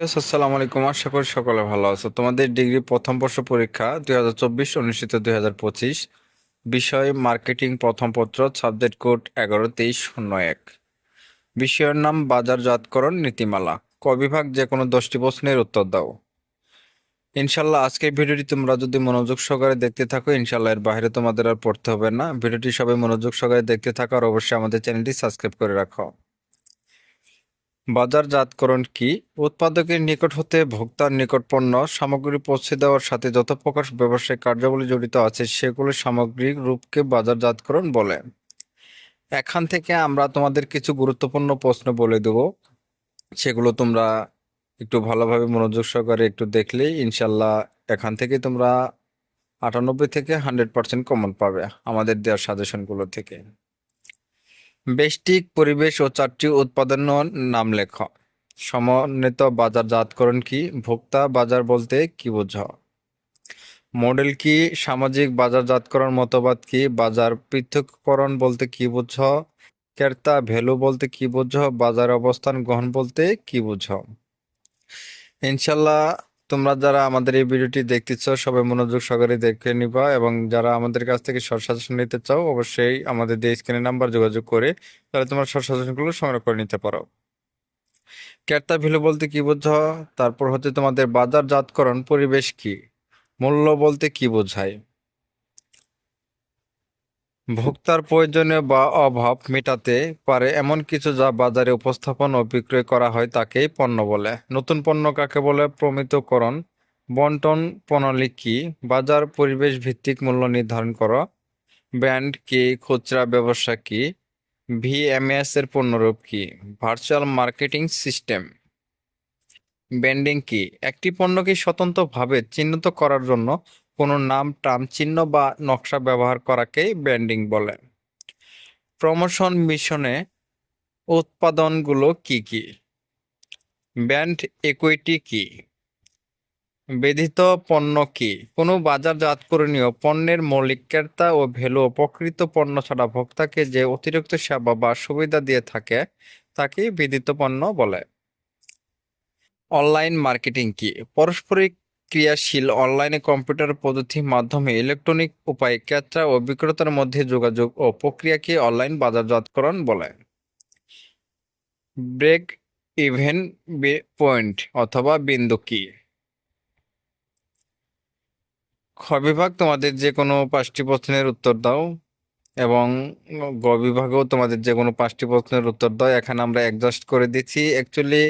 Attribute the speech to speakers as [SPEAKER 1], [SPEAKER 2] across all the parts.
[SPEAKER 1] আসসালামু আলাইকুম। আশা করি সকলে ভালো আছো। তোমাদের ডিগ্রি প্রথম বর্ষ পরীক্ষা দুই হাজার চব্বিশ অনুষ্ঠিত দুই হাজার পঁচিশ। বিষয় মার্কেটিং প্রথম পত্র, সাবজেক্ট কোড এগারো, তেইশ, শূন্য, এক। বিষয়ের নাম বাজারজাতকরণ নীতিমালা। ক বিভাগ যে কোনো দশটি প্রশ্নের উত্তর দাও। ইনশাল্লাহ আজকের ভিডিওটি তোমরা যদি মনোযোগ সহকারে দেখতে থাকো, ইনশাল্লাহ এর বাইরে তোমাদের আর পড়তে হবে না। ভিডিওটি সবাই মনোযোগ সহকারে দেখতে থাকো আর অবশ্যই আমাদের চ্যানেলটি সাবস্ক্রাইব করে রাখো। বাজারজাতকরণ কি? উৎপাদকের নিকট হতে ভোক্তার নিকট পণ্য, সামগ্রী পৌঁছে দেওয়ার সাথে যত প্রকার ব্যবসায়িক কার্যাবলী জড়িত আছে, সেগুলো সামগ্রিক রূপকে বাজারজাতকরণ বলে। এখান থেকে আমরা তোমাদের কিছু গুরুত্বপূর্ণ প্রশ্ন বলে দেব। সেগুলো তোমরা একটু ভালোভাবে মনোযোগ সহকারে একটু দেখলেই ইনশাল্লাহ এখান থেকে তোমরা আটানব্বই থেকে হান্ড্রেড পার্সেন্ট কমন পাবে আমাদের দেওয়ার সাজেশনগুলো থেকে। বেষ্টিক পরিবেশ ও চারটি উৎপাদন নাম লেখ। সমন্বিত বাজারজাতকরণ কি? ভোক্তা বাজার বলতে কি বোঝো? মডেল কি? সামাজিক বাজারজাতকরণ মতবাদ কি? বাজার পৃথককরণ বলতে কি বোঝো? ক্রেতা ভ্যালু বলতে কি বোঝো? বাজার অবস্থান গ্রহণ বলতে কি বোঝ? ইনশাল্লাহ তোমরা যারা আমাদের এই ভিডিওটি দেখতেছ, সবাই মনোযোগ সহকারে দেখে নিবা এবং যারা আমাদের কাছ থেকে শর্ট সাজেশন নিতে চাও, অবশ্যই আমাদের দিয়ে স্ক্রিনের নাম্বার যোগাযোগ করে তাহলে তোমরা শর্ট সাজেশনগুলো সংগ্রহ করে নিতে পারো। ক্রেতা ভ্যালু বলতে কি বোঝো তারপর হচ্ছে তোমাদের বাজারজাতকরণ পরিবেশ কি? মূল্য বলতে কি বোঝায়? ভোক্তার প্রয়োজনীয় বা অভাব মেটাতে পারে এমন কিছু যা বাজারে উপস্থাপন ও বিক্রয় করা হয় তাকেই পণ্য বলে। নতুন পণ্য কাকে বলে? প্রমিতকরণ, বন্টন প্রণালী কি? বাজার পরিবেশ ভিত্তিক মূল্য নির্ধারণ করা। ব্র্যান্ড কি? খুচরা ব্যবসা কি? ভিএমএস এর পণ্যরূপ কি? Virtual marketing system. ব্যান্ডিং কি? একটি পণ্যকে স্বতন্ত্রভাবে চিহ্নিত করার জন্য কোনো নাম টার্ম চিহ্ন বা নকশা ব্যবহার করাকেই ব্র্যান্ডিং বলে। প্রমোশন মিশনে উৎপাদনগুলো কি কি? ব্র্যান্ড ইকুইটি কি? বেধিত পণ্য কি? কোনো বাজারজাতকরণীয় পণ্যের মৌলিক ক্রেতা ও ভ্যালু প্রকৃত পণ্য ছাড়া ভোক্তাকে যে অতিরিক্ত সেবা বা সুবিধা দিয়ে থাকে তাকে বিদিত পণ্য বলে। অনলাইন মার্কেটিং কি? পারস্পরিক ক্রিয়াশীল অনলাইনে কম্পিউটার পদ্ধতির মাধ্যমে ইলেকট্রনিক উপায়ে ক্রেতা ও বিক্রেতার মধ্যে যোগাযোগ ও প্রক্রিয়াকে অনলাইন বাজারজাতকরণ বলে। ব্রেক ইভেন পয়েন্ট অথবা বিন্দু কি? খ বিভাগ, তোমাদের যে কোনো পাঁচটি প্রশ্নের উত্তর দাও এবং গ বিভাগেও তোমাদের যে কোনো পাঁচটি প্রশ্নের উত্তর দাও। এখানে আমরা অ্যাডজাস্ট করে দিচ্ছি। অ্যাকচুয়ালি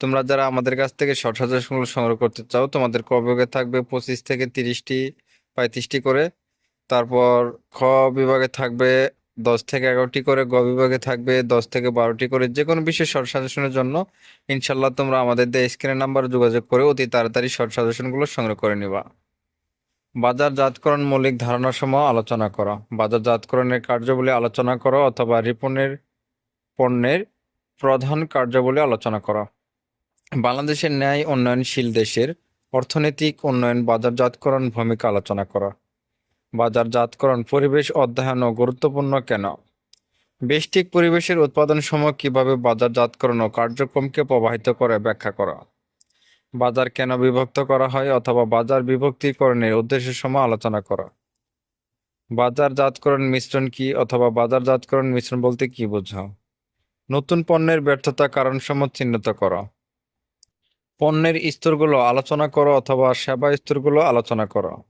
[SPEAKER 1] তোমরা যারা আমাদের কাছ থেকে শর্ট সাজেশনগুলো সংগ্রহ করতে চাও, তোমাদের ক বিভাগে থাকবে পঁচিশ থেকে তিরিশটি, পঁয়ত্রিশটি করে। তারপর খ বিভাগে থাকবে দশ থেকে এগারোটি করে, গ বিভাগে থাকবে দশ থেকে বারোটি করে। যে কোনো বিষয়ে শর্ট সাজেশনের জন্য ইনশাল্লাহ তোমরা আমাদের দিয়ে স্ক্রিনের নাম্বার যোগাযোগ করে অতি তাড়াতাড়ি শর্ট সাজেশনগুলো সংগ্রহ করে নিবা। বাজারজাতকরণ মৌলিক ধারণা সমূহ আলোচনা করো। বাজারজাতকরণের কার্যাবলী আলোচনা করো অথবা রিপনের, পণ্যের প্রধান কার্যাবলী আলোচনা করো। বাংলাদেশের ন্যায় উন্নয়নশীল দেশের অর্থনৈতিক উন্নয়ন, বাজারজাতকরণ ভূমিকা আলোচনা করা। বাজারজাতকরণ পরিবেশ অধ্যয়ন ও গুরুত্বপূর্ণ কেন? বেষ্টিক পরিবেশের উৎপাদন সময় কীভাবে বাজারজাতকরণ ও কার্যক্রমকে প্রবাহিত করে ব্যাখ্যা করা। বাজার কেন বিভক্ত করা হয় অথবা বাজার বিভক্তিকরণের উদ্দেশ্য সময় আলোচনা করো। বাজারজাতকরণ মিশ্রণ কি অথবা বাজারজাতকরণ মিশ্রণ বলতে কি বোঝাও? নতুন পণ্যের ব্যর্থতা কারণ সমূহ চিহ্নিত করো। পণ্যের স্তরগুলো আলোচনা করো অথবা সেবা স্তরগুলো আলোচনা করো।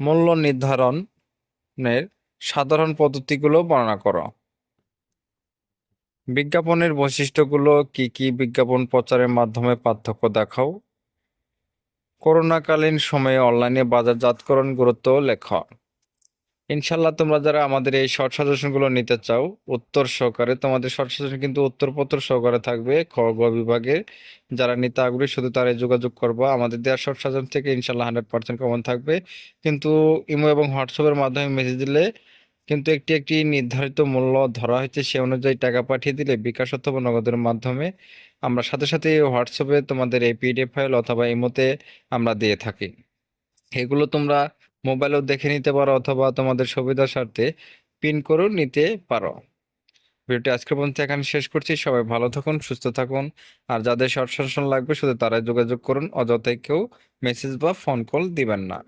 [SPEAKER 1] মূল্য নির্ধারণের সাধারণ পদ্ধতিগুলো বর্ণনা করো। বিজ্ঞাপনের বৈশিষ্ট্যগুলো কি কি বিজ্ঞাপন প্রচারের মাধ্যমে পার্থক্য দেখাও। করোনাকালীন সময়ে অনলাইনে বাজারজাতকরণ গুরুত্ব লেখ। ইনশাল্লাহ তোমরা যারা আমাদের এই শর্ট সাজেশনগুলো নিতে চাও, উত্তর সহকারে, তোমাদের শর্ট সাজেশন কিন্তু উত্তরপত্র সহকারে থাকবে। খ বিভাগে যারা নিতে আগ্রহী শুধু তারাই যোগাযোগ করব। আমাদের দেওয়ার শর্ট সাজেশন থেকে ইনশাল্লাহ হান্ড্রেড পার্সেন্ট কমন থাকবে। কিন্তু ইমো এবং হোয়াটসঅ্যাপের মাধ্যমে মেসেজ দিলে কিন্তু একটি একটি নির্ধারিত মূল্য ধরা হয়েছে। সে অনুযায়ী টাকা পাঠিয়ে দিলে বিকাশ অথবা নগদের মাধ্যমে আমরা সাথে সাথে হোয়াটসঅ্যাপে তোমাদের এই পিডিএফ ফাইল অথবা ইমোতে আমরা দিয়ে থাকি। এগুলো তোমরা মোবাইলেও দেখে নিতে পারো অথবা তোমাদের সুবিধার স্বার্থে পিন করেও নিতে পারো। ভিডিওটি আজকের পর্যন্ত এখানে শেষ করছি। সবাই ভালো থাকুন, সুস্থ থাকুন। আর যাদের শর্ট সেশন লাগবে শুধু তারাই যোগাযোগ করুন অযথায় কেউ মেসেজ বা ফোন কল দিবেন না।